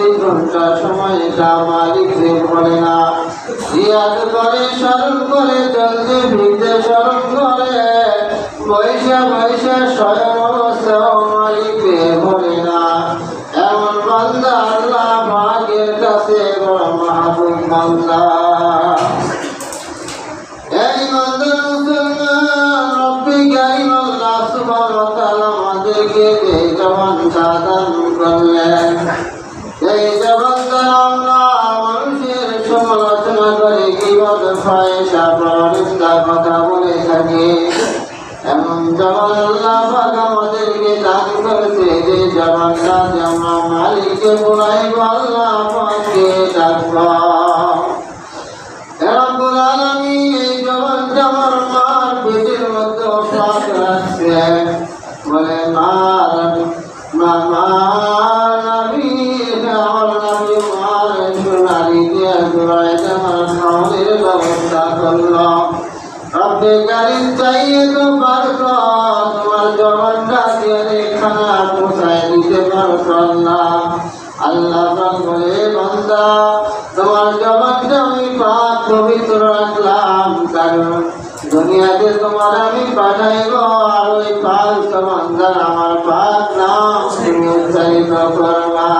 মালিক ঘণ্টা সময়টা মালিক যে বলে না। ইয়াদ করে, স্মরণ করে চলতে ভিজে স্মরণ করে। বৈশা বৈশা স্বয়ং মালিককে বলে না এমন বান্দা আল্লাহ ভাগের কাছে বড় মাহবুব বান্দা। এই বান্দার মুসলমান, রব্বি কারিম আল্লাহ ওয়া তাআলা আমাদেরকে এই জবানটা দান করলেন। এই জবানটা আমরা মানুষের সমালোচনা করে কিবত ফায়সা পরনিন্দা কথা জবান আল্লাহ আমাদেরকে দান করেছে যে জবানটা যে আমরা মালিককে বলাইব আল্লাহ পাককে ডাকবো তোমার জবানটা আল্লাহ বলে বান্দা, তোমার জবানটা আমি পাক পবিত্র রাখলাম কারণ তোমার আমি পাঠাইব আর ওই পাক আমার পাক নাম তুমি করবা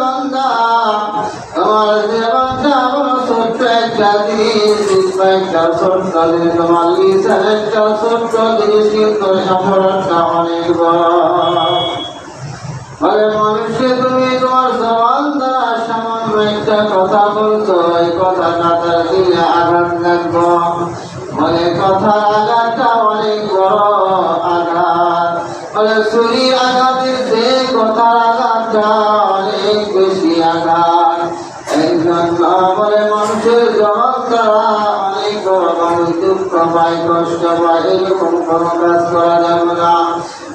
বান্দা তোমার বড় ছোট্ট একটা জিনিস একটা তোমার লিসান একটা ছোট্ট জিনিস কিন্তু সফলতা বলে মানুষকে তুমি তোমার জবান দ্বারা সামান্য একটা কথা বলছো, এই কথাটা তার দিলে আঘাত লাগবো। বলে কথার আঘাতটা অনেক বড় আঘাত। বলে ছুরির আঘাতের সে কথার আঘাতটা অনেক বেশি আঘাত। এই জন্য বলে মানুষের জবাব করা অনেক বড় মানুষ দুঃখ পায়, কষ্ট পায়, এরকম কোনো কাজ করা যাবে না।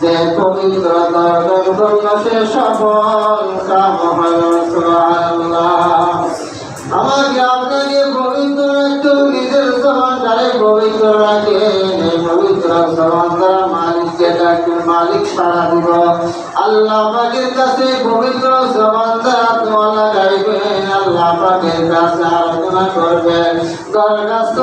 যে পবিত্র দর্শন করল সে সফল কাম হলো আমাকে আপনাকে পবিত্র রাখেন এই পবিত্র ডাকবে মালিক সাড়া দিব। আল্লাহ পাকের কাছে পবিত্র জবান দ্বারা দোয়া লাগাইবেন আল্লাহ পাকের কাছে আলোচনা করবেন দরখাস্ত